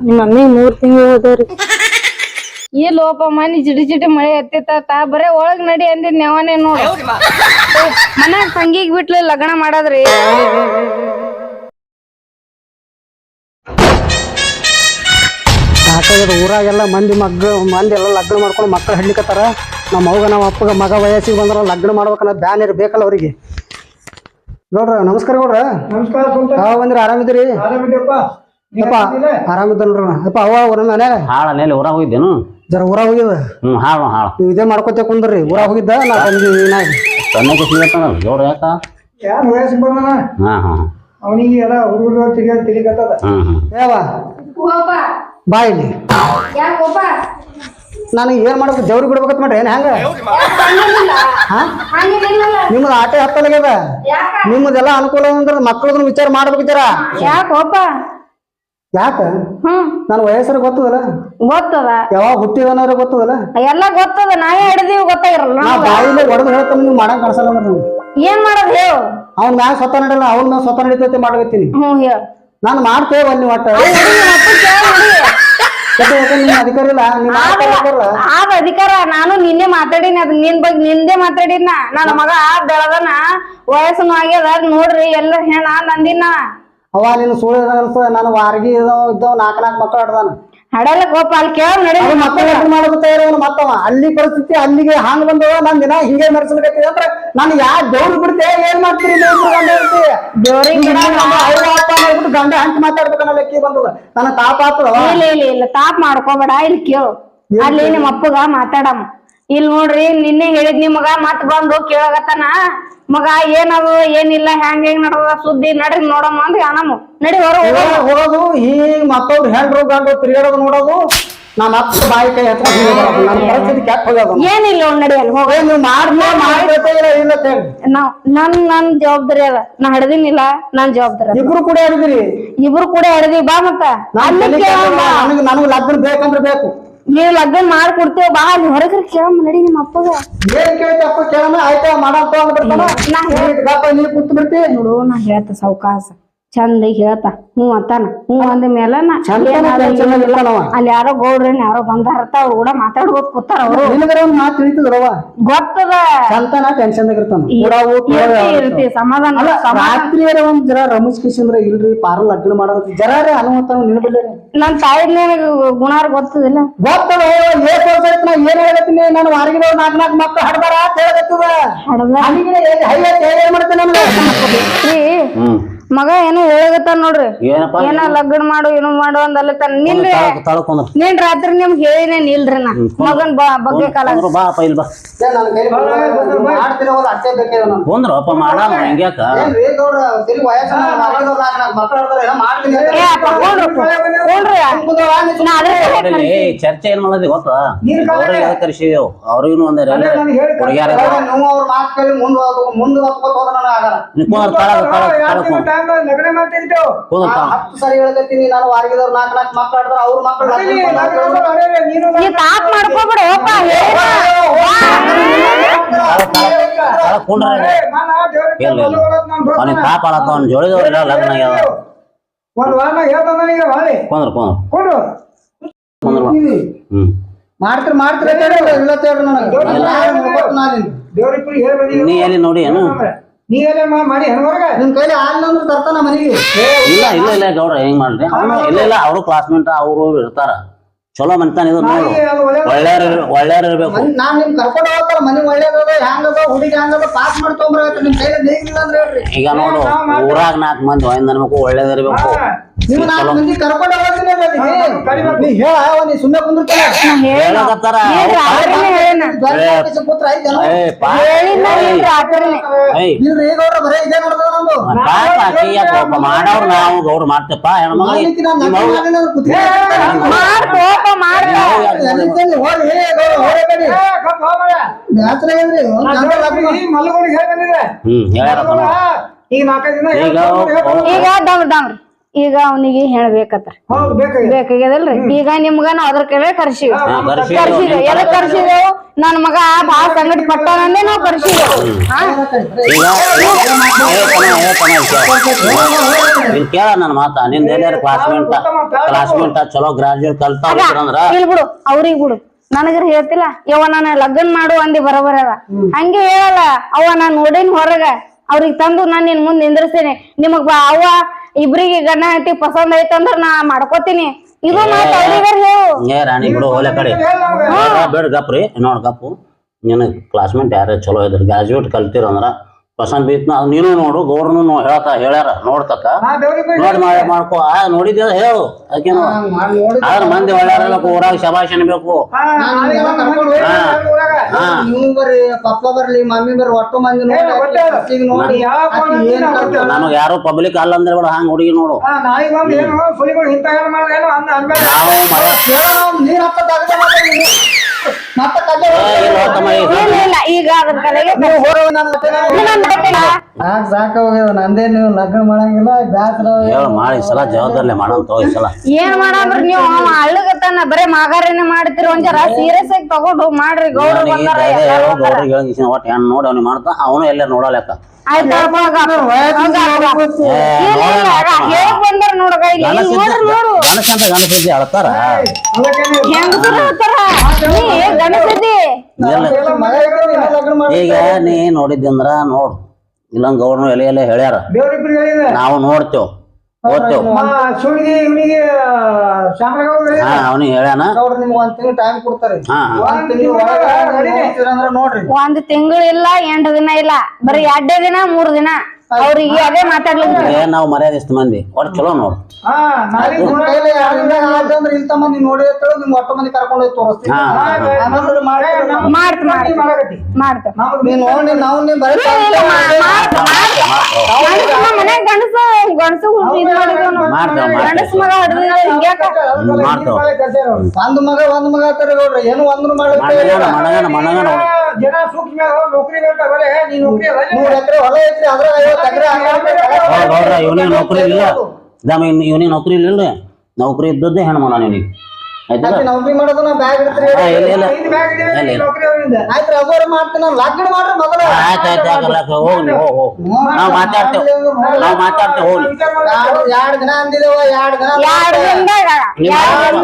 ನಿಮ್ಮ ಮಮ್ಮಿ ಮೂರ್ ತಿಂಗಳು ಹೋದವ್ರಿ ಈ ಲೋಪ ಮನಿ ಜಿಡಿ ಜಿಡಿ ಮಳೆ ಹತ್ತಿತ್ತ ಬರೇ ಒಳಗ್ ನಡಿ ಅಂದಿದ್ ನೆವನೇ ನೋಡಿ. ಮನ್ಯಾಗ ತಂಗಿಗ್ ಬಿಟ್ಲು ಲಗ್ನ ಮಾಡದ್ರಿ. ಸಾಕಾಗ್ಯದ ಊರಾಗೆಲ್ಲ ಮಂದಿ ಮಗ್ ಮಂದಿ ಎಲ್ಲ ಲಗ್ನ ಮಾಡ್ಕೊಂಡು ಮಕ್ಕಳು ಹಡ್ಲಿಕತ್ತಾರ ನಮ್ಮ ಅವ್ಗ ನಮ್ಮ ಅಪ್ಪಗ ಮಗ ವಯಸ್ಸಿಗೆ ಬಂದ್ರ ಲಗ್ನ ಮಾಡ್ಬೇಕನ್ನೋ ಬ್ಯಾನ್ ಇರ್ ಬೇಕಲ್ಲ ಅವ್ರಿಗೆ. ನೋಡ್ರ ನಮಸ್ಕಾರ ನೋಡ್ರ ನಮಸ್ಕಾರ ಬಂದ್ರಿ ಆರಾಮಿದ್ದೀರಿ? ಯಪ್ಪ ಆರಾಮಿದ್ದಲ್ರ ಯಪ್ಪ ಅವ ಊರ ಮನ್ಯಾಗ ಹಾಳ ನೆಲೆ ಊರಾಗ ಹೋಗಿದ್ದೇನು? ಜರ ಊರಾಗ ಹೋಗಿದ ಹ್ಞೂ ಹಾಳು ಹಾಳು. ನೀವು ಇದೇ ಮಾಡ್ಕೊತ ಕುಂದ್ರಿ. ಊರಾಗ ಹೋಗಿದ್ದ? ನಾ ಬಂದಿ ಏನಾಗ ಸಣ್ಣಕ್ಕೆ ಸಿಗತ್ತಲ್ಲ ಜೋರು ಯಾಕ ಯಾರು ವಯಸ್ಸಿಗೆ ಬಂದನ? ಹಾಂ ಹಾಂ ಅವನಿಗೆ ಎಲ್ಲ ಹುಡುಗರು ತಿರುಗಿ ತಿರುಗತ್ತದ ಹ್ಞೂ ಹ್ಞೂ ಏವ ಬಾ ಇಲ್ಲಿ. ನನಗೆ ಏನ್ ಮಾಡ್ಬೇಕು ಜವ್ರಿ ಬಿಡ್ಬೇಕಂತ ಮಾಡ್ರಿ. ಏನ್ ಹೆಂಗ? ಹಾಂ? ನಿಮ್ಮದು ಆಟ ಹತ್ತಲಾಗ್ಯದ ನಿಮ್ಮದೆಲ್ಲ ಅನುಕೂಲ ಅಂದ್ರೆ ಮಕ್ಕಳದನ್ನ ವಿಚಾರ ಮಾಡ್ಬೇಕು ಯಾಕೆ ಯಾಕೋಪ ಯಾಕ? ಹ್ಮ್. ನನ್ನ ವಯಸ್ಸರ ಗೊತ್ತದಲ್ಲ? ಗೊತ್ತದ. ಯಾವಾಗ ಹುಟ್ಟಿದನಾರ ಗೊತ್ತದಲ್ಲ? ಎಲ್ಲ ಗೊತ್ತದ ನಾಯಿ ಹಿಡಿದೀವಿ ಗೊತ್ತಾಗಿರಲ್ಲ ನಾ ಬಾಯಿಲೆ ಹೊಡೆದು ಹೇಳ್ತಾನೆ ನೀವು ಮಾಡಕ್ ಕಾಣಿಸಲ್ಲ ನೀವು ಏನ್ ಮಾಡೋದ್ ಹೇಳು. ಅವ್ನ ಮ್ಯಾಗ ಸ್ವತಃ ನಡಲ್ಲ ಅವ್ನ ಮ್ಯಾಗ ಸ್ವತಃ ನಡೀತೈತೆ ಹ್ಮ್ ಹೇಳು. ನಾನು ಮಾಡ್ತೇವೆ ಅಲ್ಲಿ ಒಟ್ಟ. ಯಾಕೆ ಯಾಕೆ ನಿನ್ನ ಅಧಿಕಾರ ಇಲ್ಲ ನೀನ್ ಮಾಡ್ಕೊಳಕ್ಕಿಲ್ಲ. ಆದ ಅಧಿಕಾರ ನಾನು ನಿನ್ನೆ ಮಾತಾಡಿನ ಅದ್ ನಿನ್ ಬಗ್ಗೆ ನಿಂದೆ ಮಾತಾಡಿನ ನನ್ನ ಮಗ ಬೆಳದನ ವಯಸ್ಸನ್ನು ಆಗ್ಯದ ನೋಡ್ರಿ ಎಲ್ಲ ಹೆಣ ನಂದಿನ. ಅವ ನೀನು ಸುಳ್ಳು ಅನ್ಸ ನಾನು ವಾರ್ಗಿ ಇದ್ದಾವ ನಾಲ್ಕು ನಾಲ್ಕು ಮಕ್ಕಳು ಆಡ್ದಾನ. ಹಡಲ್ಲ ಅಲ್ಲಿ ಕೇಳ ನಡಿ. ಮಾಡೋದು ತಯಾರವನು ಮತ್ತವ. ಅಲ್ಲಿ ಪರಿಸ್ಥಿತಿ ಅಲ್ಲಿಗೆ ಹಾಂಗ್ ಬಂದವ ನಾನ್ ದಿನ ಹಿಂಗೆ ಮೆರೆಸಲಿಕ್ಕೆ ಅಂದ್ರೆ ನಾನು ಯಾ ದೇವ್ರು ಬಿಡ್ತೇ ಏನ್ ಮಾಡ್ತೀರಿ ದೇವ್ರು ಗಂಡ ದೇವ್ರಿಗೆ ನಮ್ಮ ಅವ್ವ ಅಪ್ಪ ಮಾಡ್ಬಿಟ್ಟು ಗಂಡ ಹಂಚ್ ಮಾತಾಡ್ಬೇಕನ್ನ ಲೆಕ್ಕಿ ಬಂದದ. ನನ್ನ ತಾಪ ಆತದವ ಇಲ್ಲ ಇಲ್ಲ ಇಲ್ಲ ತಾಪ್ ಮಾಡ್ಕೋಬೇಡ ಇಲ್ಲಿ ಕೇಳು. ಅಲ್ಲಿ ನಿಮ್ಮ ಅಪ್ಪಗ ಮಾತಾಡಮ್ಮ. ಇಲ್ಲಿ ನೋಡ್ರಿ ನಿನ್ನೆ ಹೇಳಿದ್ ಮಗ ಮತ್ ಬಂದು ಕೇಳಗತ್ತಾನ ಮಗ ಏನದು ಏನಿಲ್ಲ ಹೆಂಗ್ ಹೆಂಗ್ ನಡದ ಸುದ್ದಿ ನಡ್ರಿ ನೋಡಮ್ಮ ಅಂದ್ ಅನಮ್ಮ ನಡಿ ಹೊರ ಹೋಗೋದು ಈಗ ಮತ್ತವ್ರು ಹೆಂಡ್ರು ಗಂಡು ತಿರುಗಾಡೋದು ನೋಡೋದು ನಾನು ಅಪ್ಪ ಬಾಯಿ ಕೈ ಹತ್ರ ಹಿಂಗೆ ಬರೋದು. ನನ್ನ ಪರಿಸ್ಥಿತಿ ಕೆಟ್ಟ ಹೋಗ್ಯದ. ಏನಿಲ್ಲ ನೋಡ್ ನಡಿ ಅಲ್ಲಿ ಹೋಗ ಮಾಡ್ಲೇ ಇಲ್ಲ ಇಲ್ಲ ನಾವ್ ನನ್ ನನ್ ಜವಾಬ್ದಾರಿ ಅದ. ನಾ ಹಡ್ದಿನಿಲ್ಲ ನನ್ ಜವಾಬ್ದಾರಿ ಇಬ್ರು ಕೂಡ ಹಿಡಿದಿರಿ. ಇಬ್ರು ಕೂಡ ಹಿಡ್ದಿ ಬಾ ಮತ್ತ. ನನಗೆ ನನಗೆ ಲಗ್ನ ಬೇಕಂದ್ರೆ ಬೇಕು. ನೀವ್ ಲಗ್ನ ಮಾಡ್ಕೊಡ್ತೇವ ಬಾ ಅಲ್ಲಿ ಹೊರಗ್ರ ಕೇಳಮ್ಮ ನಡಿ ನಿಮ್ಮ ಅಪ್ಪಗ. ಏನ್ ಕೇಳ್ತಿ ಅಪ್ಪ ಕೇಳೋಣ ಆಯ್ತಾ ಮಾಡಂತ ಅಂದ್ಬಿಡ್ತಾನ ನಾ ಹೇಳ್- ನೀ ಕೂತ್ ಬಿಡ್ತಿ ನೋಡು ನಾ ಹೇಳ್ತ ಸಾವ್ಕಾಸ. ಚಂದ ಹೇಳ್ತಾ. ಹ್ಞೂ ಅಂತಾನ. ಹ್ಞೂ ಅಂದ ಮೇಲೆ ನಾ ಅಲ್ಲಿ? ಯಾರೋ ಗೌಡ್ರೇನ್ ಯಾರೋ ಬಂದಾರತ ಅವ್ರು ಕೂಡ ಮಾತಾಡ್ಬೋದು ಕೂತಾರ ಅವ್ರು. ನಿನಗರ ಒಂದ್ ಮಾತು ತಿಳಿತದ್ರವ ಗೊತ್ತದ. ಚಂತನ ಟೆನ್ಷನ್ ಇರ್ತಾನ. ಸಮಾಧಾನ ರಾತ್ರಿ ಒಂದ್ ಜರ ರಮೇಶ್ ಕಿಶಂದ್ರ ಇಲ್ರಿ ಪಾರ್ಲ್ ಲಗ್ನ ಮಾಡೋದು ಜರ ಅನುಮತ ನಿನ್ಬಲ್ಲಿ ನನ್ ತಾಯಿ ಗುಣಾರ್ ಗೊತ್ತದಿಲ್ಲ. ಗೊತ್ತದ? ಏಟ್ ವರ್ಷ ಆಯ್ತು ನಾ ಏನ್ ಹೇಳತ್ತೀನಿ ನಾನು ವಾರಗಿದವ್ ನಾಲ್ಕು ನಾಲ್ಕು ಮಕ್ಕಳು ಹಡ್ದಾರ ಅಂತ ಅಲ್ಲಿಗೆ ಹೈ ಮಾಡ್ತೇನೆ ಹ್ಞೂ ಮಗ ಏನೋ ಹೇಳಗತ್ತಾನ ನೋಡ್ರಿ. ಏನಪ್ಪ? ಏನ ಲಗ್ನ ಮಾಡು ಏನೋ ಮಾಡು ಅಂದಲ್ಲ ತನ್ನ ನಿನ್ನೆ ತಳ್ಕೊಂಡ್ರು ನಿನ್ ರಾತ್ರಿ ನಿಮ್ಗೆ ಹೇಳಿನೇ ನಿಲ್ರಿ ನಾ. ಮಗನ್ ಬ- ಬಗ್ಗೆ ಕಾಲ ಕುಂದ್ರು ಬಾ ಅಪ್ಪ ಇಲ್ಲಿ ಬಾ. ನನ್ನ ಕೈ ಮಾಡ್ತಿರೋಲ್ಲ ಅಷ್ಟೇ ಬೇಕಾಗಿದೆ ನಾನು ಕುಂದ್ರು ಅಪ್ಪ ಮಾಡಾಮ ಹಿಂಗ್ಯಾಕ ಏನ್ರಿ ಗೌಡ್ರ ತಿರುಗಿ ವಯಸ್ಸು ವಾರಗಿದವ್ ನಾಲ್ಕು ನಾಲ್ಕು ಮಕ್ಕಳು ಹಡ್ದಾರ ಏನೋ ಮಾಡ್ತೀನಿ. ಅಂತ. ಏ ಅಪ್ಪ ಕೊಂಡ್ರು ಕೊಂಡ್ರಿ ಕುಂದ್ರವ್ವ, ನೀ ಸುಮ್ನೆ ನಾ ಅದ್ರ ಸಲುವಾಗಿ ನೋಡಲ್ಲಿ ಚರ್ಚೆ ಏನ್ ಮಾಡೋದಿ ಗೊತ್ತಾ? ಅವ್ರಿಗೆ ಕರ್ಸಿದೇವು ಅವ್ರಿಗೂ ಒಂದ್ ಹುಡುಗ್ಯಾರ ಗೌಡ್ರ, ನೀವು ಅವ್ರ ಮಾತು ಕೇಳಿ ಮುಂದೆ ಮುಂದೆ ಹೊತ್ಕೊತ ಹೋದ್ರೆ ನನಗೆ ಆಗಲ್ಲ ನೀ ಕುಂದ್ರ ತಳ ತಳ ತಳ್ಕೊಂಡ್ ಲಗ್ನ ಮಾಡ್ತಿದ್ದೆವು ಕುಂದ್ರ ಆ ಹತ್ತು ಸರಿ ಹೇಳ್ಕತ್ತೀನಿ ನಾನು ವಾರಗಿದವ್ರು ನಾಲ್ಕು ನಾಲ್ಕು ಅವ್ರ ನೀನು ನೀ ತಾಪ್ ಮಾಡ್ಕೋಬಿಡು ಅಪ್ಪ ಅವನಿಗೆ ತಾಪ ಅವ್ನ ಲಗ್ನ ಆಗ್ಯಾವ ಒಂದ್ ವಾರ ಹೇಳ್ತಾನ ನನಗೆ ಹೊಳ್ಳಿ ಕುಂದ್ರ ಕುಂದ್ರ ಕೊಂಡ್ರು ಹ್ಮ್ ಮಾಡ್ತೀರಿ ಮಾಡ್ತೀರಿ ಇಲ್ಲ ನನಗೆ ನಾನು ನಾನು ನೀ ಎಲ್ಲಿ ನೋಡಿ ಏನು ಮಾಡಿ ನಿಮ್ ಕೈಲಿ ಹಾಲಿಲ್ಲ ಅಂದ್ರೆ ತರ್ತಾನ ಮನೆಗೆ. ಇಲ್ಲ ಇಲ್ಲ ಇಲ್ಲ ಗೌಡ್ರ ಹೆಂಗ್ ಮಾಡ್ರಿ? ಇಲ್ಲ ಇಲ್ಲ ಅವರು ಕ್ಲಾಸ್ಮೇಟ್ ಅವರು ಇರ್ತಾರ. ಚಲೋ ಮನ್ತಾನ ಇದು ನೋಡು. ಇರ್ಬೇಕು. ಮನ್- ನಾನ್ ನಿಮ್ ಕರ್ಕೊಂಡು ಹೋಗ್ತಾರ ಮನೆ ಒಳ್ಳೇದ ಹುಡುಗಿ ಹ್ಯಾಂಗದ ಪಾಸ್ ಮಾಡಿ ತೊಗೊಂಬರ್ಬೇಕು ನಿಮ್ ಕೈಲಿ ನೀಗಿಲ್ಲ ಅಂದ್ರೆ ಹೇಳ್ರಿ. ಈಗ ನೋಡು ಊರಾಗ ನಾಲ್ಕು ಮಂದಿ ಒಳ್ಳೇದಿರ್ಬೇಕು ನೀವು ನಾಲ್ಕು ಮಂದಿ ಕರ್ಕೊಂಡು ಹೋಗ್ತೀನಿ ನೀ ಹೇಳ ನೀ ಸುಮ್ಮನೆ ಕುಂದಿರ್ತಾನೆ ಹೇಳಕತ್ತಾರ ಇಲ್ರಿ ಗೌರ ಬರೇ ಇದೇ ನೋಡ್ತಾರ ನಮ್ದು. ಮಾಡವ್ರು ನಾವು ಮಾಡ್ತೇಪ್ಪ ನಾವು. ಈಗ ನಾಲ್ಕೈದು ದಿನ ಈಗ ದಮ್ ದಮ್ ಈಗ ಅವನಿಗೆ ಹೇಳ್ಬೇಕತ್ರ. ಬೇಕಾಗ್ಯದಲ್ರಿ? ಈಗ ನಿಮ್ಗ ನಾವ್ ಅದ್ರ ಕಡೆ ಕರ್ಸಿವಿ. ಹಾ, ಕರ್ಸಿವಿ. ಕರ್ಸಿದೆವು. ಎದಕ್ ಕರ್ಸಿದೇವು? ನನ್ ಮಗ ಭಾಳ ಸಂಗಟ ಪಟ್ಟಾನಂದೇ ನಾವ್ ಕರ್ಸಿದೇವು. ಹಾ? ಈಗ ನೀನ್ ಕೇಳ ನನ್ನ ಮಾತ. ನಿಂದ ಎಲ್ಲಾರ ಕ್ಲಾಸ್ಮೇಟ್ ಕ್ಲಾಸ್ಮೇಟ್ ಚಲೋ ಗ್ರಾಜುಯೇಟ್ ಕಲ್ತಾ ಅಂದ್ರ. ಬಿಡು ಅವ್ರಿಗ್ ಬಿಡು. ನನಗರ ಹೇಳ್ತಿಲ್ಲ ಯವ್ವ ನಾನು ಲಗ್ನ ಮಾಡು ಅಂದಿ ಬರೋಬರ ಅದ. ಹಂಗೆ ಹೇಳಲ್ಲ ಅವ್ವ ನಾನ್ ನೋಡೇನ್ ಹೊರಗ ಅವ್ರಿಗೆ ತಂದು ನಾನ್ ನಿನ್ ಮುಂದ್ ನಿಂದ್ರಿಸ್ತೇನೆ ನಿಮಗ್ ಬಾ ಅವ್ವ ಇಬ್ರಿಗೆ ಗಂಡ ಹೆಂಡತಿ ಪಸಂದ್ ಐತಂದ್ರ ನಾ ಮಾಡ್ಕೋತೀನಿ. ಇದು ಮಾತು ಅವ್ರಿಗಾರ ಹೇಳು. ಏ ರಾಣಿ ಬಿಡು ಹೋಲೆ ಕಡೆ. ಬೇಡ. ಗಪ್ರಿ ನೋಡ್ ಗಪ್ಪು ನಿನಗ್ ಕ್ಲಾಸ್ಮೇಟ್ ಯಾರೇ ಚಲೋ ಇದ್ರ ಗ್ರಾಜುಯೇಟ್ ಕಲ್ತಿರ ಅಂದ್ರ ಪಸಂದ್ ನೀನು ನೋಡು ಗೌರ್ನು ನೋ ಹೇಳ್ತಾ ಹೇಳ್ಯಾರ ನೋಡ್ತಕ್ಕ. ನೋಡಿ ಮಾಡಿ ಮಾಡ್ಕೋ. ಆ ನೋಡಿದ್ಯ ಹೇಳು ಅದಕ್ಕೇನು? ಆದ್ರ ಮಂದಿ ಒಳ್ಳೆಯ ಊರಾಗ ಶಬಾಷ್ ಬೇಕು ನಮಗ ಯಾರು ಪಬ್ಲಿಕ್ ಅಲ್ಲ ಅಂದ್ರೆ ಬಿಡ ಹಂಗ ಹುಡುಗಿ ನೋಡು. ನಾವು ಇಲ್ಲ ಈಗ ಇಲ್ಲ. ಇಲ್ಲ ಈಗ ಅದ್ರ ಕಡೆಗೆ ಸಾಕ್ ಸಾಕ ಹೋಗ್ಯದ ನಂದೇ ನೀವು ಲಗ್ನ ಮಾಡಂಗಿಲ್ಲ ಬ್ಯಾಸ್ರ ಹೇಳು ಮಾಡಿ ಸಲ ಜವಾಬ್ದಾರಿ ಮಾಡೋಣ ಈ ಸಲ. ಏನ್ ಮಾಡಂಬ್ರಿ ನೀವು ಅವ ಅಳ್ಳಗತ್ತಾನ ಬರೇ ಮಾಗಾರೇನೆ ಮಾಡ್ತಿರ ಒಂಜರ ಸೀರಿಯಸ್ ಆಗಿ ತಗೊಂಡು ಮಾಡ್ರಿ ಗೌಡ್ರು ಬಂದಾರ. ಗೌಡ್ರಿಗೆ ಹೇಳಿ ಒಟ್ಟು ಹೆಣ್ಣು ನೋಡಿ ಅವ್ನಿಗೆ ಮಾಡ್ತಾ ಅವನು ಎಲ್ಲ ನೋಡಲೆಕ್ಕ ಅಳ್ತಾರ ಈಗ ನೀ ನೋಡಿದ್ದಂದ್ರ ನೋಡು ಇಲ್ಲ ಅವ್ರನ್ನ ಎಲೆ ಎಲೆ ಹೇಳ್ಯಾರ ನಾವು ನೋಡ್ತೇವ್ ಓದ್ತೇವ್. ಇವನಿಗೆ ಹಾ ಅವನಿಗೆ ಹೇಳ್ಯಾನ. ನಿಮ್ಗೆ ಒಂದ್ ತಿಂಗಳು ಟೈಮ್ ಕೊಡ್ತಾರೆ. ಹಾ ಒಂದ್ ತಿಂಗಳು ಅಂದ್ರೆ ನೋಡ್ರಿ. ಒಂದ್ ತಿಂಗಳು ಇಲ್ಲ ಎಂಟು ದಿನ ಇಲ್ಲ. ಬರೀ ಎರಡೇ ದಿನ ಮೂರ್ ದಿನ. ಅವ್ರಿಗೆ ಅದೇ ಮಾತಾಡ್ಲಿಕ್ಕೆ ಏನ್ ನಾವು ಮರ್ಯಾದೆ ಇಷ್ಟ ಮಂದಿ. ಒಟ್ಟು ಚಲೋ ನೋಡು. ಹಾ ಮಂದಿ ನೋಡಿ ಅಂತೇಳಿ ನಿಮ್ ಒಟ್ಟು ಮಂದಿ ಕರ್ಕೊಂಡು ಹೋಗಿ ತೋರಿಸ್ತೀನಿ. ಹಾ ಹಾ, ಹಾ. ಆಮೇಲೆ ಮಾಡ್ತೀವಿ ನಾವು. ಮಾಡ್ತ ಮಾಡ್ತ. ಮಾಡಕತ್ತಿ ಮಾಡ್ತ ನಮ್ದು ನೀವ್ ನೋಡಿ ನಾವು ನಿಮ್ ಬರೀ ಮನ್ಯಾಗ ಗಂಡಸ ಗಂಡಸ ಇದು ಮಾಡ್ತೇವ್ ಗಂಡಸ ಮಗ ಹಿಡಿದಿಲ್ಲ ಹಿಂಗ್ಯಾಕ ಮಾಡ್ತೇವ್. ಒಂದ್ ಮಗ ಒಂದ್ ಮಗ ನೋಡ್ರಿ. ಏನು ಒಂದ್ ಮಾಡ್ಲಿಕ್ಕೆ ಮಣಗಣ ಮಣಗಣ ಮಣಗಣ ಜನ ಸೂಕ್ಷ್ಮ ನೌಕರಿ ಹೇಳ್ತಾರೆ ಬರೇ ನೀ ನೌಕರಿ ಅಲ್ಲ? ನೂರ್ ಎಕರೆ ಹೊಲ ಐತ್ರಿ ಅದ್ರ ಐವತ್ತು ಗೌಡ್ರ ಇವನಿಗೆ ನೌಕರಿ ಇಲ್ಲ. ದಮ ಇವನಿಗೆ ನೌಕರಿ ಇಲ್ಲ ನೌಕರಿ ಇದ್ದದ್ದೇ ಹೆಣ್ಣು ಯಾಕಲ್ಲ ಹೋಗಿ ನೀವು ನಾವು ಮಾತಾಡ್ತೇವೆ. ನಾವ್ ಮಾತಾಡ್ತೇವೆ. ಹೋಗಿ. ಎರಡ್ ದಿನ ಅಂದಿದೇವ ಎರಡ್ ದಿನ ಎರಡ್ ದಿನದಾಗ ಎರಡ್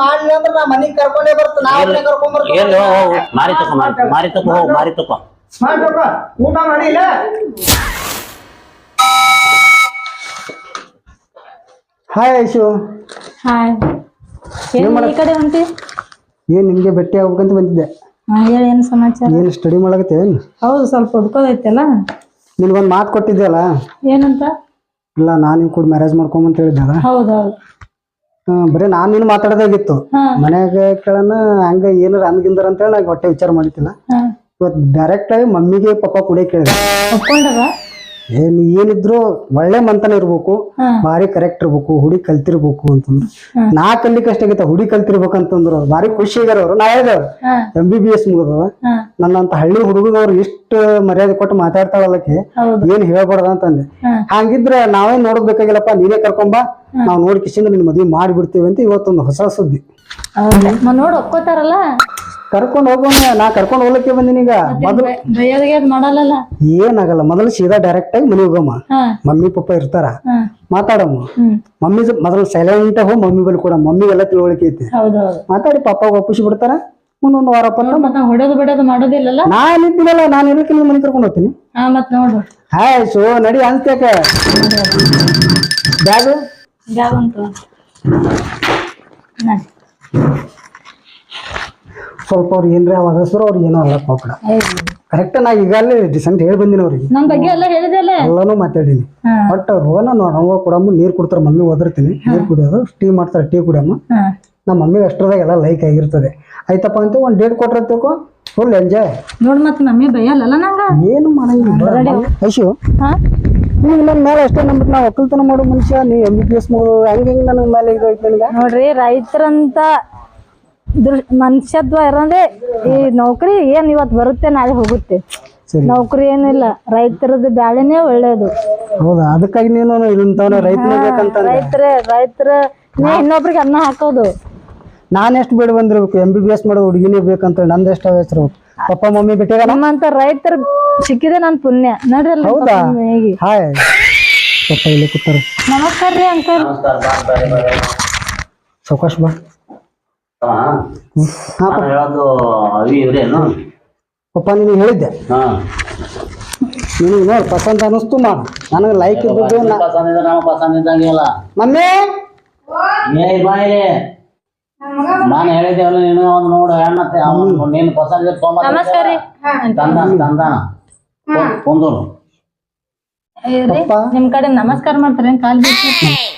ಮಾಡ್ಲಿ ಅಂದ್ರೆ ನಾ ಮನಿಗ್ ಕರ್ಕೊಂಡೇ ಬರ್ತೀನಿ. ನಾ ಒಬ್ನೇ ಕರ್ಕೊಂಡ್ ಬರ್ತೀನಿ ಮಾರಿ ತಕೊ ಮಾರಿ ಮಾರಿ ತಕೊ ಹೋಗಿ ಮಾರಿ ತಕೊ ಊಟ ಮಾಡಿ ಹಾಯ್ ಐಶು ಹಾಯ್ ಏನ್ ಈ ಕಡೆ ಹೊಂಟಿ ಏನ್ ನಿಮ್ಗೆ ಭೇಟಿ ಆಗ್ಬೇಕಂತ ಬಂದಿದ್ದೆ. ಹೇಳಿ ಏನ್ ಸಮಾಚಾರ? ಏನ್ ಸ್ಟಡಿ ಮಾಡಕತ್ತೆ ಏನ್? ಹೌದು ಸ್ವಲ್ಪ ಹುಡ್ಕೋದೈತಲ್ಲ ನಿನ್ಗೊಂದ್ ಮಾತು ಕೊಟ್ಟಿದ್ದೆಲ್ಲ? ಏನಂತ? ಇಲ್ಲ ನಾನು ಕೂಡ ಮ್ಯಾರೇಜ್ ಮಾಡ್ಕೊಂಬಂತ ಹೇಳಿದ್ದಲ್ಲ. ಹೌದೌದು ಬರೀ ನಾನು ನೀನು ಮಾತಾಡೋದಾಗಿತ್ತು. ಮನೆಯಾಗ ಕೇಳನ ಹಂಗ ಏನಾರ ಅಂತ ಅಂತೇಳಿ ನಂಗೆ ಹೊಟ್ಟೆ ವಿಚಾರ ಮಾಡಿದ್ದಿಲ್ಲ. ಇವತ್ತು ಡೈರೆಕ್ಟ್ ಆಗಿ ಮಮ್ಮಿಗೆ ಪಪ್ಪ ಕೂಡ ಕೇಳಿದೆ. ಏ ನೀ ಏನಿದ್ರು ಒಳ್ಳೆ ಮಂತನ ಇರ್ಬೇಕು ಬಾರಿ ಭಾರಿ ಕರೆಕ್ಟ್ ಇರ್ಬೇಕು ಹುಡಿ ಕಲ್ತಿರ್ಬೇಕು ಅಂತಂದ್ರು. ನಾ ಕಲಿಕ್ಕೆ ಅಷ್ಟಾಗೈತೆ ಹುಡಿ ಕಲ್ತಿರ್ಬೇಕು ಅಂತಂದ್ರು ಬಾರಿ ಭಾರಿ ಖುಷಿ ಆಗ್ಯಾರ ಅವ್ರು. ನಾ ಹೇಳಿದೆ ಹಾ. ಎಂ ಬಿ ಬಿ ಎಸ್ ಮುಗಿದವ ನನ್ನಂತ ಹಳ್ಳಿ ಹುಡುಗರು ಎಷ್ಟು ಇಷ್ಟು ಮರ್ಯಾದೆ ಕೊಟ್ಟು ಮಾತಾಡ್ತಾವಲ್ಲಕ್ಕೆ ಏನ್ ಹೇಳ್ಬಾರ್ದ ಅಂತಂದೆ. ಹಂಗಿದ್ರ ಹಂಗಿದ್ರೆ ನಾವೇ ನೋಡ್ಬೇಕಾಗಿಲ್ಲಪ್ಪ ನೀನೇ ಕರ್ಕೊಂಬ ನಾವ್ ನೋಡಿ ಕಿಶಿಂದ ನಿನ್ ಮಾಡಿ ಮಾಡಿಬಿಡ್ತೀವಿ ಅಂತ ಇವತ್ತೊಂದು ಹೊಸ ಸುದ್ದಿ. ನೋಡ್ ಒಪ್ಕೋತಾರಲ್ಲ? ಕರ್ಕೊಂಡು ಹೋಗೋಣ ನಾ ಕರ್ಕೊಂಡು ಹೋಗ್ಲಿಕ್ಕೆ ಬಂದಿನಿ ಈಗ. ಮಾಡಲ್ಲ ಏನಾಗಲ್ಲ ಮೊದಲು ಸೀದಾ ಡೈರೆಕ್ಟ್ ಆಗಿ ಮನೆಗೆ ಹೋಗಮ್ಮ. ಮಮ್ಮಿ ಪಪ್ಪ ಇರ್ತಾರ. ಮಾತಾಡಮ್ಮ. ಮಮ್ಮಿ ಮೊದಲು ಸೈಲೆಂಟ್ ಹೋಗಿ ಮಮ್ಮಿ ಬಳಿ ಕೂಡ ಮಮ್ಮಿಗೆಲ್ಲ ತಿಳುವಳಿಕೆ ಐತಿ. ಮಾತಾಡಿ ಪಪ್ಪ ಒಪ್ಪಿಸಿ ಬಿಡ್ತಾರ. ಮುಂದೊಂದು ವಾರ ಹೊಡೆಯೋದು ಬಿಡೋದು ಮಾಡೋದಿಲ್ಲಲ್ಲ? ನಾನು ಇದ್ದೀನಲ್ಲ ನಾನು ಇರ್ಲಿಕ್ಕೆ ನಿಮ್ಮ ಮನೆ ಕರ್ಕೊಂಡು ಹೋಗ್ತೀನಿ. ಹಾಯ್ ಸೋ ನಡಿ ಅನ್ಸ್ತೇಕ ಬ್ಯಾಗ್ ಬ್ಯಾಗ್ ಉಂಟು. ನಡಿ. ಸ್ವಲ್ಪ ಅವ್ರಿಗೆ ಏನ್ರಿ ಅವಾಗ ಹೆಸರು ಅವ್ರಿಗೆ ಏನೋ ಅಲ್ಲ ಹೋಗ್ಬೇಡ ಹೌದು. ಕರೆಕ್ಟ್ ನಾ ಈಗಲ್ಲೇ ಡಿಸೆಂಟ್ ಹೇಳಿ ಬಂದಿನ ಅವ್ರಿಗೆ. ನಮ್ ಬಗ್ಗೆ ಎಲ್ಲ ಹೇಳಿದೆಲ್ಲ ಎಲ್ಲಾನು ಮಾತಾಡೀನಿ. ಬಟ್ ರೋಗನ ನಾನು ನಮ್ಗೆ ಕೊಡಮ್ಮ ನೀರ್ ಕೊಡ್ತಾರ ಮಮ್ಮಿ ಓದಿರ್ತೀನಿ ನೀರ್ ಕುಡಿಯೋದು ಟೀ ಮಾಡ್ತಾರೆ ಟೀ ಕುಡಿಯಮ್ಮ. ನಮ್ಮ ಮಮ್ಮಿಗೆ ಅಷ್ಟರದಾಗ ಎಲ್ಲ ಲೈಕ್ ಆಗಿರ್ತದೆ. ಆಯ್ತಪ್ಪ ಅಂತ ಒಂದು ಡೇಟ್ ಕೊಟ್ರೆ ತಿಳ್ಕೊ. ಫುಲ್ ಎಂಜಾಯ್ ನೋಡ್ ಮತ್ ಮಮ್ಮಿ ಬೈಯಲ್ಲ ನಂಗ? ಏನು ಮಾಡಂಗಿಲ್ಲ ಐಶು. ನನ್ನ ಮೇಲೆ ಅಷ್ಟೇ ನಂಬಿಟ್ಟು ನಾವು ಒಕ್ಕಲ್ತನ ಮಾಡೋ ಮನುಷ್ಯ ನೀವು ಎಂ ಬಿ ಬಿ ಎಸ್ ಮಾಡೋ ಹೆಂಗೆ ಹೆಂಗೆ ಮೇಲೆ ಇದು ಐತೆ ನಿನಗೆ? ನೋಡ್ರಿ ರೈತರಂತ ದೃ ಮನುಷ್ಯತ್ವ ಇರೋದೇ ಈ ನೌಕರಿ ಏನ್ ಇವತ್ ಬರುತ್ತೆ ನಾಳೆ ಹೋಗುತ್ತೆ. ಸರಿ. ನೌಕರಿ ಏನಿಲ್ಲ ರೈತರದ ಬ್ಯಾಳೆನೇ ಒಳ್ಳೇದು. ಹೌದಾ? ಅದಕ್ಕಾಗಿ ನೀನು ಇಂಥವನ್ನ ರೈತನೇ ಬೇಕಂತ ರೈತರ ರೈತರ ಇನ್ನೊಬ್ರಿಗೆ ಅನ್ನ ಹಾಕೋದು. ನಾನು ಎಷ್ಟು ಬೇಡ ಬಂದಿರ್ಬೇಕು ಎಂ ಬಿ ಬಿ ಎಸ್ ಮಾಡೋ ಹುಡುಗಿನೇ ಬೇಕಂತ ನಂದು ಎಷ್ಟು ಹೆಸರು ಪಪ್ಪ ಮಮ್ಮಿ ಬಿಟ್ಟಿಗ ನಮ್ಮಂತ ರೈತರ ಸಿಕ್ಕಿದೆ ನನ್ ಪುಣ್ಯ. ನೋಡ್ರಿ ಅಲ್ಲಿ ಹೌದಾ? ಹಾಯ್. ಪಪ್ಪ ಇಲ್ಲಿ ಕೂತಾರ. ನಮಸ್ಕಾರ ರೀ ಅಂಕಲ್. ಸಾವಕಾಶ ಬಾ. ಹೇಳೋದು ಅವಿ ಇವ್ರೇನು ಪಪ್ಪ ನೀನು ಹೇಳಿದ್ದೆ. ಹಾ. ನಿನಗೆ ನೋಡಿ ಪಸಂದ್ ಅನಿಸ್ತು ಮಾ ನನಗೆ ಲೈಕ್ ಇದ್ದದ್ದು ನಾ ಪಸಂದ್ ಇದ್ದಾಗ ನಾವು ಪಸಂದ್ ಇದ್ದಂಗಿಲ್ಲ ಮಮ್ಮಿ! ಏ ಬಾಯಿಲೆ ನಾನು ಹೇಳಿದ್ದೇವಲ್ಲ ನೀನು ಒಂದು ನೋಡು ಹೆಣ್ಣತ್ತೆ ಅವನು. ನೀನು ಪಸಂದ್ ಇದ್ರೆ ತೊಗೊಂಬ ನಮಸ್ಕಾರ ರೀ. ತಂದಾನ ತಂದಾನ ಕುಂದೂರು. ಏ ರೀ, ನಿಮ್ ಕಡೆ ನಮಸ್ಕಾರ ಮಾಡ್ತಾರೆ ಕಾಲ್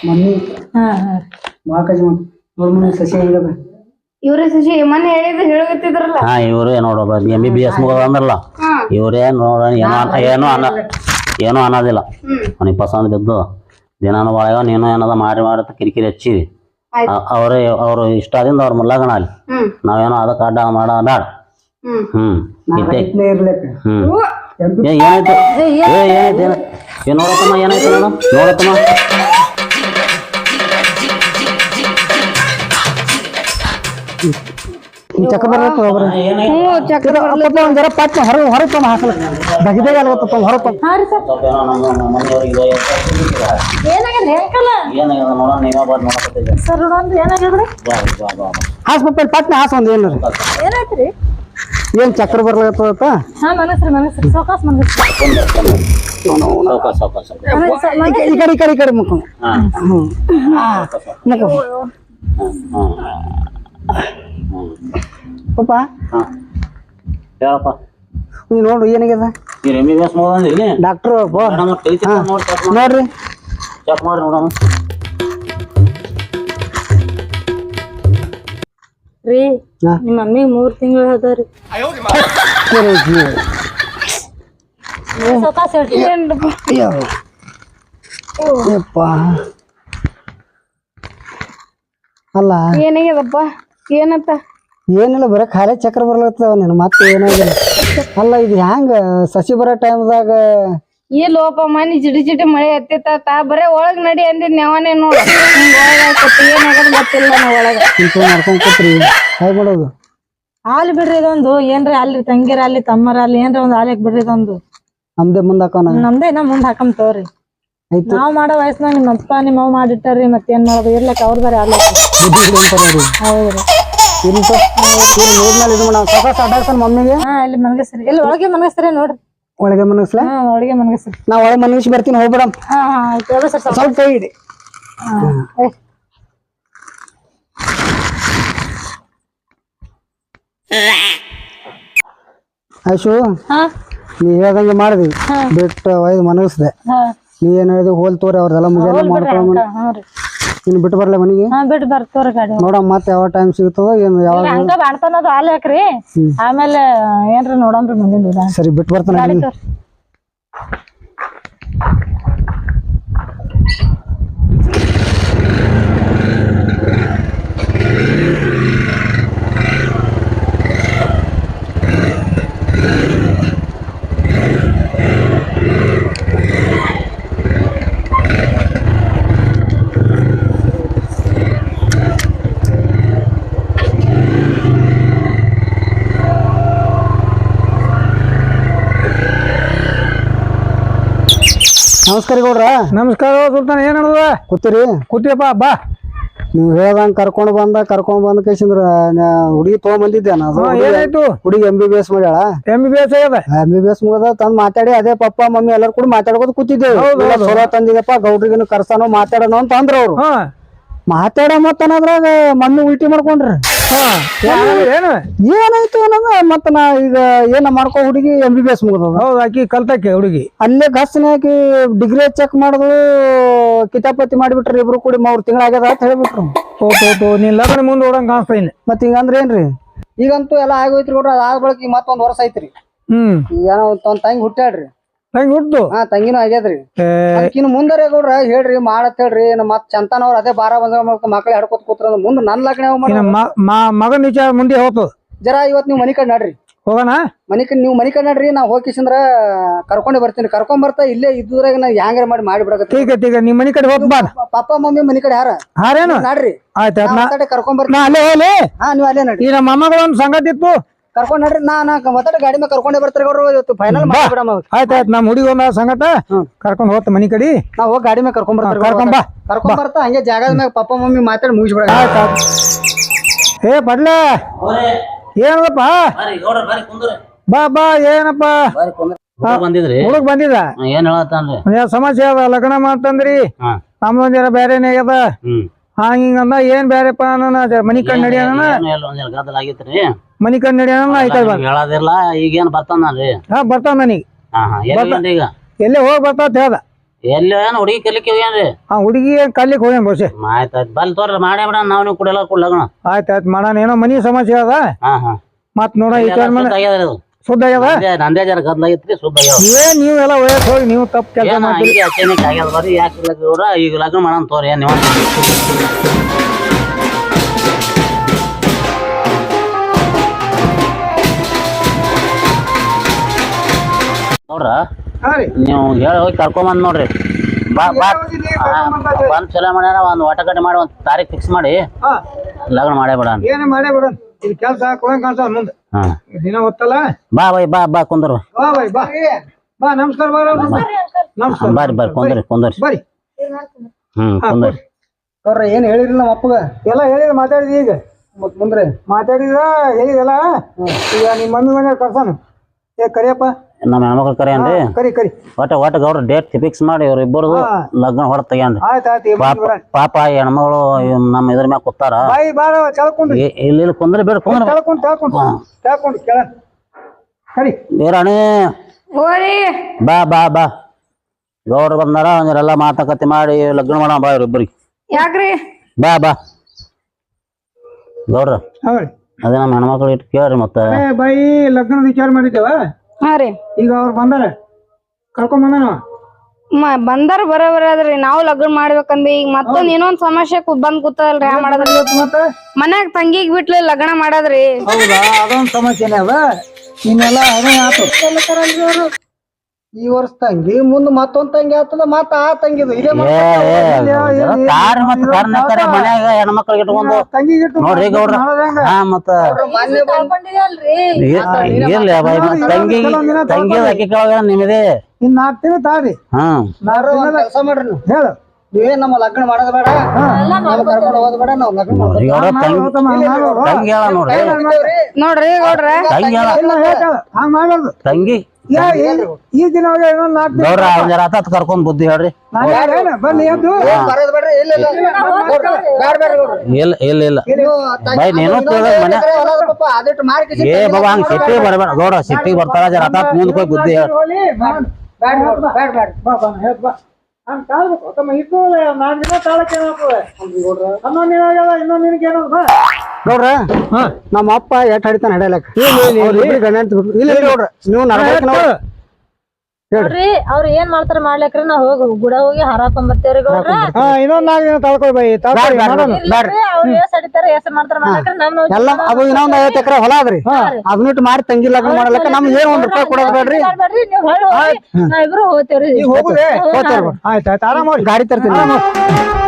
ಮಮ್ಮಿ. ಹಾ ಹಾ. ಮಾಕಾಜಿ ನೋಡ್ ಮಮ್ಮಿ ಸಸಿ ಹೆಂಗದ? ಇವ್ರೇ ಶಶಿ ಮೊನ್ನೆ ಹೇಳಿದ್ದು ಹೇಳಗತ್ತಿದ್ರಲ್ಲ? ಹಾ ಇವ್ರೇ ನೋಡು ಎಂ ಬಿ ಬಿ ಎಸ್ ಮುಗಿದ ಅಂದ್ರಲ್ಲ. ಇವ್ರೇ ನೋಡ ಏನೋ ಅನ್ನ ಏನೋ ಅನ್ನ ಏನೋ ಅನ್ನೋದಿಲ್ಲ. ಅವನಿಗೆ ಪಸಂದ್ ಬಿದ್ದು ದಿನಾನು ಒಳಗ ನೀನು ಏನದ ಮಾಡಿ ಮಾಡಿ ಅಂತ ಕಿರಿಕಿರಿ ಹಚ್ಚಿ ಅವರೇ ಇಷ್ಟ ಇಷ್ಟದಿಂದ ಅವ್ರ ಮುಲ್ಲಾಗಣ ಅಲ್ಲಿ. ಹ್ಮ್. ನಾವೇನೋ ಅದಕ್ಕೆ ಅಡ್ಡ ಮಾಡ ಬೇಡ. ಹ್ಮ್. ಹ್ಮ್. ರೈತನೇ ಇರ್ಲಿಕ್ಕೆ? ಹ್ಮ್. ಏ ಏನಾಯ್ತು? ಏ ಏನಾಯ್ತು? ಏನ ಏ ನೋಡತ್ತಮ್ಮ ಏನಾಯ್ತು? ನಾನು ನೋಡತ್ತಮ್ಮ. ಚಕ್ಕ ಬರ್ಬೇಕು ಒಬ್ರು ಏನಾಯ್ತು? ಹ್ಞೂ ಚಕ್ರ ಅಪ್ಪಪ್ಪ ಒಂದ್ ಜರ ಪಟ್ಟ ಹೊರ ಹೊರ ತಮ್ಮ ಹಾಕಲ. ದಗದಾಗ ಅಲ್ವತ್ತಪ್ಪ ಹೊರ ತಮ್ಮ. ಹಾ ರೀ ಸರ್. ಸ್ವಲ್ಪ ಏನೋ ನಮ್ಮ ನಮ್ಮ ಮನೆಯವ್ರಿಗೆ ಏನಾಗ್ಯದ್ರಿ ಅಂಕಲ್ ಏನಾಗ್ಯದ ನೋಡೋಣ ನೀವೇ ಬಂದು ನೋಡಕತ್ತಿದ್ದೆ ಸರ್ ನೋಡೋಣ್ರಿ ಏನಾಗ್ಯದ್ರಿ? ಬಾ ಬಾ ಬಾ ಬಾ. ಹಾಸ್ ಪಪ್ಪ ಪಟ್ನ ಹಾಸ್ ಒಂದ್ ಏನ್ರಿ ಏನಾಯ್ತ್ರಿ ಏನ್ ಚಕ್ರ ಬರ್ಲತ್ತಪ್ಪ ಹಾ ಮನಸ್ರಿ ಮನಸ್ರಿ ಸೌಕಾಸ್ ಮನಸ್ರಿ ಸಾವ್ಕಾಸ್ ಸಾವ್ಕಾಸ್ ಸಾವ್ಕಾಸ್. ಈ ಕಡೆ ಈ ಕಡೆ ಈ ಕಡೆ ಮುಖ. ಹಾ. ಹ್ಮ್. ಮುಖ. ಹಾ. ಹೇಳಪ್ಪ. ನೀವ್ ನೋಡು ಏನಾಗ್ಯದ ಈ ಎಂ ಬಿ ಬಿ ಎಸ್ ಮುಗಿದ್ರಿ ಡಾಕ್ಟ್ರು ಮಾಡಿ. ನೋಡ್ರಿ. ಚೆಕ್ ಮಾಡಿ ನೋಡೋಣ ರೀ. ನಿಮ್ಮ ಮಮ್ಮಿಗೆ ಮೂರ್ ತಿಂಗಳು ಅದಾರಿ. ಸೌಕಾಸ್ ಅಲ್ಲ. ಏನಾಗ್ಯದಪ್ಪ? ಏನಂತ? ಏನಿಲ್ಲ ಬರೀ ಖಾಲಿ ಚಕ್ರ ಬರ್ಲತ್ತವ ನೀನು ಮತ್ತೆ ಏನಾಗಿಲ್ಲ ಅಲ್ಲ ಇದು ಹ್ಯಾಂಗ ಸಸಿ ಬರೋ ಟೈಮ್ದಾಗ? ಈ ಲೋಪ ಮನಿ ಜಿಡಿ ಜಿಡಿ ಮಳೆ ಹತ್ತಿತ್ತ ಬರೇ ಒಳಗ್ ನಡಿ ಅಂದಿದ್ ನೆವನೇ ನೋಡ. ಏನಾಗದ ಗೊತ್ತಿಲ್ಲ ನಾ ಒಳಗ. ಮಾಡ್ಕೊಂಡ್ ಕೂತ್ರಿ ಹೇಗೆ ಮಾಡೋದು ಹಾಲು ಬಿಡ್ರಿ ಇದೊಂದು ಏನ್ರಿ ಅಲ್ಲಿ ತಂಗಿರ ಅಲ್ಲಿ ತಮ್ಮರ ಅಲ್ಲಿ ಏನ್ರಿ ಒಂದು ಹಾಲಿಕ್ ಬಿಡ್ರಿ ಇದೊಂದು. ನಮ್ದೇ ಮುಂದಾಕವನ ನಮ್ದೇ ಇನ್ನ ಮುಂದ್ ಹಾಕಮ್ ತಗೋರಿ. ಆಯ್ತು. ನಾವ್ ಮಾಡೋ ವಯಸ್ಸಿನಾಗ ನಿಮ್ಮ ಅಪ್ಪ ನಿಮ್ಮ ಅವ್ ಮಾಡಿಟ್ಟಾರ್ರಿ ಮತ್ತೇನ್ ಮಾಡೋದು? ಇರ್ಲಕ್ಕ ಅವ್ರ ಬೇರೆ ಹಾಲು ಬುದ್ಧಿ ಇಲ್ಲ ಅವ್ರು. ಹೌದ್ರಿ. ತೊ. ನೋಡ್ಮೇಲೆ ಇದು ಮಾಡ ಸಾಕಾಸ ಅಡ್ಡಾಡ್ಸನ್ ಮಮ್ಮಿಗೆ. ಹಾ ಇಲ್ಲಿ ಮನಗಸ್ರಿ. ಇಲ್ಲಿ ಒಳಗೆ ಮನಗಸ್ರಿ ನೋಡ್ರಿ. ಒಳಗೆ ಮನಸ್ಲ ಹಾ ಒಳಗೆ ಮನಗಸ್ರಿ. ನಾ ಒಳಗೆ ಮನಗಿಸಿ ಬರ್ತೀನಿ ಹೋಗ್ಬಿಡಮ್. ಹಾ ಹಾ ಆಯ್ತು. ಅದ ಸರ್ ಸ್ವಲ್ಪ. ಸ್ವಲ್ಪ ಕೈ ಇಡಿ ಏ, ಆಯ್ತು. ಹಾ. ನೀ ಹೇಳ್ದಂಗೆ ಮಾಡಿದ್ವಿ. ಬಿಟ್ಟು ಒಯ್ದು ಮನಗಿಸ್ದೆ. ನೀ ಏನ್ ಹೇಳಿದ್ವಿ ಹೋಲ್ ತೋರಿ ಅವ್ರದೆಲ್ಲ ಮುಗಿಯಲ್ಲ ಹೋಲ್ ಹಾ ಬಿಟ್ಟು ಬರ್ಲೆ ಮನೆಗೆ? ಹಾ ಬಿಟ್ಟು ಬರ್ತವ್ರಿ ಗಾಡಿ. ನೋಡಮ್ ಮತ್ತೆ ಯಾವ ಟೈಮ್ ಸಿಗುತ್ತೋ ಏನು ಯಾವಾಗ ಹಂಗ ಬಾಣ್ತಾನದು ಹಾಲು ಹಾಕ್ರಿ. ಆಮೇಲೆ ಏನ್ರಿ ನೋಡಮ್ರಿ ಮುಂದಿನ ದಿನ. ಸರಿ ಬಿಟ್ಟು ಬರ್ತಾನೆ ನಮಸ್ಕಾರ ಗೌಡ್ರ. ನಮಸ್ಕಾರ ಸುಲ್ತಾನ ಏನ್ ನಡೆದ ಕೂತೀರಿ? ಕೂತಿಯಪ್ಪ ಬಾ. ನೀವು ಹೇಳ್ದಂಗೆ ಕರ್ಕೊಂಡು ಬಂದ ಕರ್ಕೊಂಡು ಬಂದ ಕೇಸಿಂದ್ರ ಹುಡುಗಿ ತೊಗೊಂಬಂದಿದ್ದೆ ನಾನು. ಏನಾಯ್ತು? ಹುಡುಗಿ ಎಂ ಬಿ ಬಿ ಎಸ್ ಮಾಡ್ಯಾಳ. ಎಂ ಬಿ ಬಿ ಎಸ್ ಆಗ್ಯದ? ಎಂ ಬಿ ಬಿ ಎಸ್ ಮುಗದ ತಂದ್ ಮಾತಾಡಿ ಅದೇ ಪಪ್ಪ ಮಮ್ಮಿ ಎಲ್ಲರೂ ಕೂಡ ಮಾತಾಡ್ಕೋತ ಕೂತಿದ್ದೇವೆ. ಚಲೋ ತಂದಿದಪ್ಪ ಗೌಡ್ರಿಗೇನು ಕರ್ಸಾನೋ ಮಾತಾಡೋಣ ಅಂತ ಅಂದ್ರ ಅವ್ರು ಮಾತಾಡ ಮತ್ತ ಮಮ್ಮಿ ಉಲ್ಟಿ ಮಾಡ್ಕೊಂಡ್ರಿ. ಏನು ಏನಾಯ್ತು ಅನ್ನೋದ ಮತ್ತ ನಾ ಈಗ ಏನ ಮಾಡ್ಕೋ ಹುಡುಗಿ ಎಂ ಬಿ ಬಿ ಎಸ್ ಮುಗದ ಹೌದು ಆಕಿ ಕಲ್ತಕ್ಕೆ ಹುಡುಗಿ. ಅಲ್ಲೇ ಗಸ್ನ ಹಾಕಿ ಡಿಗ್ರಿ ಚೆಕ್ ಮಾಡುದು ಕಿತಾಪತಿ ಮಾಡಿಬಿಟ್ರಿ ಇಬ್ರು ಕೂಡಿ ಮೂರು ತಿಂಗಳ ಆಗ್ಯದ ಅಂತ ಹೇಳ್ಬಿಟ್ರು. ಓ ತೋ ತೋ ನೀನ್ ಲಗ್ನ ಮುಂದೆ ಓಡಂಗ್ ಕಾಣಿಸ್ತಾ ಮತ್ತ ಮತ್ ಅಂದ್ರೆ ಏನ್ರಿ? ಈಗಂತೂ ಎಲ್ಲ ಆಗೋಯ್ತ್ರಿ ನೋಡ್ರಿ ಅದಾದ ಬಳಕ ಈಗ ಮತ್ತೊಂದ್ ವರ್ಷ ಐತ್ರಿ. ಹ್ಮ್. ಏನೋ ಒಂದ್ ತಂಗಿ ಹುಟ್ಟಾಡ್ರಿ ಹಂಗೆ ಹುಟ್ಟು ಹಾ ತಂಗಿನೂ ಆಗ್ಯದ್ರಿ. ಇನ್ನು ಮುಂದರೇ ಗೌಡ್ರ ಹೇಳ್ರಿ ಮಾಡತ್ ಹೇಳ್ರಿ ನಮ್ಮ ಮತ್ ಚಂತನವ್ರ ಅದೇ ಬಾರ ಬಂದ್ರ ಮಕ್ಳು ಹಡ್ಕೋತ ಕೂತ್ರ ಮುಂದ್ ನನ್ ಲಗ್ನ ಮಗನ್ ವಿಚಾರ ಮುಂದೆ ಹೋಗ್ತದ? ಜರ ಇವತ್ ನೀವು ಮನಿ ಕಡೆ ನಡ್ರಿ. ಹೋಗೋಣ? ಮನಿ ಕಡೆ ನೀವು ಮನಿ ಕಡೆ ನಡ್ರಿ ನಾ ಹೋಗಿಸಂದ್ರ ಕರ್ಕೊಂಡೆ ಬರ್ತೀನಿ. ಕರ್ಕೊಂಡ್ ಬರ್ತಾ ಇಲ್ಲೇ ಇದ್ರಾಗ ನಾ ಹ್ಯಾಂಗಾರ ಮಾಡಿ ಮಾಡಿ ಈಗ ನಿಮ್ ಮನಿ ಕಡೆ ಹೋಗ್ ಬಾ ಪಪ್ಪ ಮಮ್ಮಿ ಮನಿ ಕಡೆ ಯಾರ ಹಾರೇನು? ನಡ್ರಿ. ಆಯ್ತ್ ಕರ್ಕೊಂಡ್ ಬರ್ತೀನಿ ಅಲ್ಲೇ ಹೋಗ್ಲಿ. ಹಾ ನೀವ್ ಅಲ್ಲೇ ನಡ್ರಿ ಈ ನಮ್ಮ ಮೊಮ್ಮಗಳೊಂದ್ ಸಂಗತಿ ಇತ್ತು. ಕರ್ಕೊಂಡ್ ನಡ್ರಿ. ನಾ ನಾ ಮಾತಾಡಿ ಗಾಡಿ ಮೇಲೆ ಕರ್ಕೊಂಡೇ ಬರ್ತಾರೆ ಅವ್ರು ಇವತ್ತು ಫೈನಲ್ ಮಾಡ್ಬಿಡಮ್ಮ ಆಯ್ತು ಆಯ್ತ್. ನಮ್ಮ ಹುಡುಗ ಒಂದ ಸಂಗಟ ಕರ್ಕೊಂಡ್ ಹೋಗ್ತ ಮನಿ ಕಡೆ. ನಾ ಹೋಗಿ ಗಾಡಿ ಮೇಲೆ ಕರ್ಕೊಂಡ್ ಬರ್ತಾರೆ ಕರ್ಕೊಂಡ್ ಬಾ. ಕರ್ಕೊಂಡ್ ಬರ್ತಾ ಹಂಗೆ ಜಾಗದ ಮ್ಯಾಗ ಪಪ್ಪ ಮಮ್ಮಿ ಮಾತಾಡಿ ಮುಗಿಸ್ಬಿಡ ಏ ಬಡ್ಲೆ ಏನಪ್ಪ ಬಾ ಬಾ ಏನಪ್ಪ? ಬಂದಿದ್ರಿ? ಹುಡುಗ ಬಂದಿದ ಏನ್ ಹೇಳತ್ತಾನ್ರಿ? ಏನ್ ಸಮಸ್ಯೆ ಅದ? ಲಗ್ನ ಮಾಡ್ತಂದ್ರಿ. ಹಾ. ಬೇರೆನೇ ಹ್ಮ್. ಹಂಗ ಹಿಂಗಂದ ಏನ್ ಬ್ಯಾರೆಪ್ಪ ಅನ್ನೋಣ ಅದ ಮನಿ ಕಣ್ ನಡಿಯೋಣ ಗದ್ದಲ ಆಗಿತ್ರಿ. ಮನಿ ಕಣ್ ನಡಿಯೋಣ ಆಯ್ತಾ ಬಂದ ಹೇಳೋದಿಲ್ಲ ಈಗೇನ್ ಬರ್ತಾನ್ರಿ ಹಾ ಬರ್ತಾನ ನನಗೆ ಹಾ ಹಾ ಎಲ್ಲಿ ಈಗ? ಎಲ್ಲೇ ಹೋಗಿ ಬರ್ತಾವ ಅಂತ ಹೇಳ್ದ. ಎಲ್ಲಿ ಏನ್ ಹುಡುಗಿ ಕಲಿಕೆ ಹೋಗ್ಯಾನ್ರಿ ಆ ಹುಡುಗಿ ಕಲ್ಲಿಗೆ ಹೋಗ್ಯಾನ ಬಹುಶಃ. ಆಯ್ತ್ ಆಯ್ತ್. ಬಲ್ ತೋರ್ರಿ ಮಾಡೇ ಬಿಡ ನಾವ್ ನೀವು ಕುಡಿಯಲ್ಲ ಕೊಡ್ಲಗಣ ಆಯ್ತ್ ಆಯ್ತ್ ಮಾಡೋಣ. ಏನೋ ಮನಿ ಸಮಸ್ಯೆ ಅದ. ಹಾ ಹಾ. ಮತ್ ನೋಡ ಈ ಕಡೆ ಮನೆ ಆಗ್ಯದ್ರಿ ಅದು. ಆಗ್ಯದ? ನಂದೇ- ಆಗ್ಯಾವ ಏನ್ ನೀವೆಲ್ಲ ವಯಸ್ಸು ಹೋಗಿ ನೀವು ತಪ್ಪು ಕೆಲಸ ಏನ ಮಾಡ್ತೀರಿ. ಹಂಗೆ ಅಚಾನಕ್ ಆಗ್ಯದ ಬರ್ರಿ ಯಾಕೆ ಇವ್ರ ಈಗ ಲಗ್ನ ಮಾಡೋಣ ತೋರಿ ಏನ್ ನೀವು ನೋಡ್ರ ಹಾ ರೀ. ನೀವು ಹೇಳಿ ಹೋಗಿ ಕರ್ಕೊಂಬಂದ್ ನೋಡ್ರಿ. ಬಾ ಬಾ. ಬಂದ್ ಚಲೋ ಮಾಡ್ಯಾರ ಒಂದ್ ಒಟ ಕಟ್ಟಿ ಮಾಡಿ ಒಂದ್ ತಾರೀಕ್ ಫಿಕ್ಸ್ ಮಾಡಿ. ಹಾ. ಲಗ್ನ ಮಾಡೇ ಬಿಡ ಏನೇ ಮಾಡೇ ಬಿಡ ಇದು ಕೆಲಸ ಕೊಡಂಗ್ ಕಾಣ್ತಾವ್ ಮುಂದೆ. ಹಾ. ದಿನ ಹೊತ್ತಲ್ಲ? ಬಾ ಬೈ ಬಾ ಬಾ ಕುಂದರು. ಬಾ ಬೈ ಬಾ. ಬಾ ನಮಸ್ಕಾರ ಬಾರ ನಮಸ್ಕಾರ. ಬರ್ರಿ ಬರ್ರಿ ಕುಂದ್ರಿ ಕುಂದ್ರಿ. ಬರ್ರಿ ಹ್ಮ್ ಕುಂದ್ರಿ. ಅವ್ರ ಏನ್ ಹೇಳಿರಿ ನಮ್ಮ ಅಪ್ಪಗ? ಎಲ್ಲ ಹೇಳಿದ ಮಾತಾಡಿದಿ ಈಗ. ಮತ್ ಮುಂದ್ರೆ ಮಾತಾಡಿದ ಹೇಳಿದಲ್ಲ ಈಗ ನಿಮ್ಮ ಮಮ್ಮಿ ಮನೆ ಕರ್ಸಾನ ಏ ಕರಿಯಪ್ಪ. ನಮ್ಮ ಹೆಣ್ಮಕ್ಳು ಕರೆಯನ್ರಿ ಕರಿ ಕರಿ. ಒಟ್ಟ ಒಟ್ಟ ಗೌಡ್ರ ಡೇಟ್ ಫಿಕ್ಸ್ ಮಾಡಿ ಇವ್ರ ಇಬ್ಬರದು ಲಗ್ನ ಹೊಡೆದ್ ತಗೊಂಡ್ರಿ ಆಯ್ತು ಆಯ್ತು ಈ ಪಾಪ ಮನೆಗೆ ಬರೋಣ. ಪಾಪ ಈ ಹೆಣ್ಮಗಳು ಇವ್ ನಮ್ಮ ಇದ್ರ ಮ್ಯಾಗ ಕೂತಾರ. ಬಾಯಿ ಬಾರ ಚಳ್ಕೊಂಡ್ರಿ ಇ- ಇಲ್ಲಿ ಇಲ್ಲಿ ಕುಂದ್ರಿ ಬೇಡ ಕುಂದ್ರೆ. ಚಳ್ಕೊಂಡು ಚಳ್ಕೊಂಡು ಚಳ್ಕೊಂಡು ಕೇಳ ಕರಿ. ಬೇರಾಣಿ ಹೋರಿ ಬಾ ಬಾ ಬಾ. ಗೌಡ್ರು ಬಂದಾರ ಒಂದೆಲ್ಲ ಮಾತುಕತೆ ಮಾಡಿ ಲಗ್ನ ಮಾಡ ಬಾ ಇವ್ರಿಬ್ಬರಿಗೆ ಯಾಕ್ರಿ? ಬಾ ಬಾ. ಗೌಡ್ರ ಹೌರಿ ಅದೇ ನಮ್ಮ ಹೆಣ್ಮಕ್ಳು ಇಟ್ಟು ಕೇಳ್ರಿ ಮತ್ತೆ. ಏ ಬಾಯಿ ಲಗ್ನದ ವಿಚಾರ ಮಾಡಿದ್ದೇವ? ಹಾ ರೀ. ಈಗ ಅವ್ರು ಬಂದಾರ? ಕರ್ಕೊಂಡ್ ಬಂದಾನ. ಮ ಬಂದಾರ ನಾವು ಲಗ್ನ ಮಾಡ್ಬೇಕಂದ್ರೆ ಈಗ ಮತ್ತೊಂದ್ ಇನ್ನೊಂದ್ ಸಮಸ್ಯೆ ಕು- ಬಂದ್ ಕೂತದಲ್ರಿ ಮಾಡದ್ರಿ ಮತ್ತೆ? ಮನ್ಯಾಗ ತಂಗಿಗ್ ಬಿಟ್ಲಿ ಲಗ್ನ ಮಾಡದ್ರಿ. ಹೌದಾ? ಅದೊಂದ್ ಸಮಸ್ಯೆನೇ ಅದ. ಇನ್ನೆಲ್ಲ ಅದೇ ಆತು. ಈ ವರ್ಷ ತಂಗಿ ಮುಂದ್ ಮತ್ತೊಂದ್ ತಂಗಿ ಆಗ್ತದ ಮತ್ತ ಆ ತಂಗಿದು. ಇದೇ ಏ ಏ ಕಾರ್ ಮತ್ತ ಕಾರ್ನ ಕರೆ ಮನ್ಯಾಗ ಹೆಣ್ಮಕ್ಳಿಗೆ ಇಟ್ಕೊಂಡು ತಂಗಿ ಇಟ್ಟು ನೋಡ್ರಿ ಗೌಡ್ರ ಹಾ ಮತ್ತ ಇರ್ಲಿ ಬಾಯ್ ಮತ್ತ ತಂಗಿ ತಂಗಿ ಅಕ್ಕಿ ಕೆಳಗ ನಿಮ್ಮದೇ ಇನ್ ನಾಲ್ಕು ತಿಂಗಳು ತಾಳ್ರಿ ಹ್ಮ್ ಕೆಲಸ ಮಾಡ್ರಿ ಹೇಳು. ನೀವೇ ನಮ್ಮ ಲಗ್ನ ಮಾಡೋದ್ ಬೇಡ. ನಾವು ಕರ್ಕೊಂಡು ಹೋಗೋದ್ ಬೇಡ ನಾವು ಲಗ್ನ ಮಾಡೋದು ತಂಗಿ ತಂಗಿ ಹೇಳ ನೋಡ್ರಿ. ನೋಡ್ರಿ ಗೌಡ್ರ ತಂಗಿ ಹೇಳ ಇಲ್ಲ ಮಾಡೋದು. ತಂಗಿ ಯಾ, ಈ- ಈ ದಿನ ಹೋಗಿ ಇನ್ನೊಂದ್ ನಾಲ್ಕು ದಿನ ಗೌಡ್ರ ಒಂದ್ ಜರ ಹತ್ತ ಕರ್ಕೊಂಡ್ ಬುದ್ಧಿ ಹೇಳ್ರಿ ನಾನ್ ಹೇಳೇನ? ಬನ್ನಿ ಎದ್ದು ಬರೋದ್ ಬೇಡ್ರಿ ಇಲ್ಲ ಇಲ್ಲ ಬೇಡ ಬೇಡ ನೋಡ್ರಿ ಇಲ್ಲ ಇಲ್ಲ ಇಲ್ಲ ನೀವು ತಂಗಿ- ಬಾಯ್ ನೀನು ಇನ್ನೊಂದ್ ತಿಳಿದ ಮನೆ ಎಕರೆ ಹೊಲ ಅದ ಪಾಪ, ಅದಿಟ್ಟು ಮಾರಿ ಕಿಸಿ ಏ ಬಾಬಾ ಹಂಗ ಸಿಟ್ಟಿಗೆ ಬರಬೇಡ ಗೌಡ ಸಿಟ್ಟಿಗೆ ಬರ್ತಾಳ ಜರ ಹತ್ತ ಮುಂದಕ್ಕೆ ಹೋಗಿ ಬುದ್ಧಿ ಹೇಳ ಹೋಗ್ಲಿ, ಮಾಡ್- ಬೇಡ ನೋಡ್ರಿ, ಬೇಡ ಬೇಡ ಬಾ ಬಾ ಹೇಳ್ ಬಾ ಹಂಗ್. ತಾಳ್ಬೇಕು ತಮ್ಮ ನಾಲ್ಕು ದಿನ ತಾಳಕ್ಕೆ ಏನಾಗ್ತದೆ ಹನ್ನೊಂದು ದಿನ ಆಗ್ಯದ ಇನ್ನೊಂದ್ ದಿನಕ್ಕೆ ಏನೋ ಬಾ. ನೋಡ್ರ ನಮ್ಮ ಅಪ್ಪ ಎಟ್ ಹಡಿತಾನ ಹಡಿಯಲಕ್ಕ ಗಂಡ ಇಲ್ಲ ಇಲ್ಲ ನೋಡ್ರ ನೀವು ನಡ್ಬೇಕು ನೋಡ್ರಿ ಅವ್ರ ಏನ್ ಮಾಡ್ತಾರ ಮಾಡ್ಲಿಕ್ರಿ ನಾವ್ ಹೋಗಿ ಗುಡ ಹೋಗಿ ಹಾರ ತೊಂಬರ್ತೇವ್ರಿ ಗೌಡ್ರ. ಹಾ ಇನ್ನೊಂದ್ ನಾಲ್ಕು ದಿನ ತಳ್ಕೊಳ್ ಬೈ ತಾಳ್ಕೊಯ್ ಮಾಡೋಣ. ಇಲ್ಲಾಂದ್ರೆ ಅವ್ರ ಎಸ್ ಅಡಿತಾರ ಎಸ್ ಮಾಡ್ತಾರ ಮಾಡ್ಲಿಕ್ರಿ ನಮ್ ಎಲ್ಲ ಅದು ಇನ್ನೊಂದ್ ಐವತ್ತು ಎಕರೆ ಹೊಲ ಅದ್ರಿ. ಅದನ್ನಿಟ್ಟು ಮಾಡಿ ತಂಗಿ ಲಗ್ನ ಮಾಡಲಕ್ಕ ನಮ್ಗೆ ಏನ್ ಒಂದ್ ರೂಪಾಯಿ ಕೊಡೋದ್ ಬೇಡ್ರಿ. ಮಾಡ್ಬೇಡ್ರಿ ನೀವ್ ಹೊಳ್ಳಿ ಹೋಗಿ ನಾವ್ ಇಬ್ರು ಹೋಗ್ತೇವ್ರಿ. ಈಗ ಹೋಗುದೇ ಹೋಗ್ತೇವ್ರಿ. ಆಯ್ತು ಆಯ್ತು ಆರಾಮ ಗಾಡಿ ತರ್ತೀನಿ.